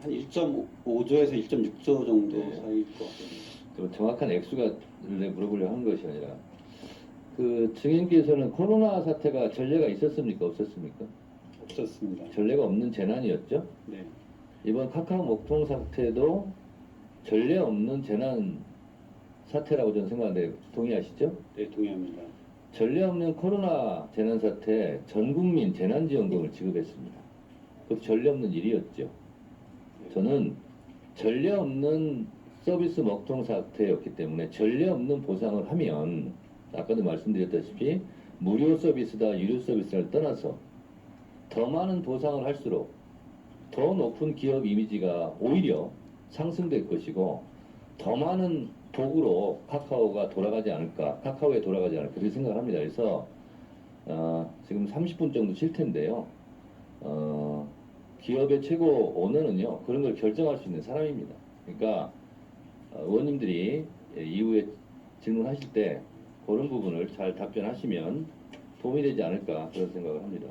한 1.5조에서 1.6조 정도 네. 사이일 것. 그 정확한 액수가 물어보려 한 것이 아니라 그 증인께서는 코로나 사태가 전례가 있었습니까 없었습니까? 없었습니다. 전례가 없는 재난이었죠. 네, 이번 카카오 먹통 사태도 전례 없는 재난 사태라고 저는 생각하는데 동의하시죠? 네 동의합니다. 전례 없는 코로나 재난 사태 전 국민 재난지원금을 지급했습니다. 그것도 전례 없는 일이었죠. 네. 저는 전례 없는 서비스 먹통 사태였기 때문에 전례 없는 보상을 하면 아까도 말씀드렸다시피 무료 서비스다 유료 서비스를 떠나서 더 많은 보상을 할수록 더 높은 기업 이미지가 오히려 상승될 것이고 더 많은 복으로 카카오가 돌아가지 않을까 카카오에 돌아가지 않을까 그렇게 생각을 합니다. 그래서 어, 지금 30분 정도 쉴 텐데요. 어, 기업의 최고 오너는요 그런 걸 결정할 수 있는 사람입니다. 그러니까 어, 의원님들이 예, 이후에 질문하실 때 그런 부분을 잘 답변하시면 도움이 되지 않을까 그런 생각을 합니다.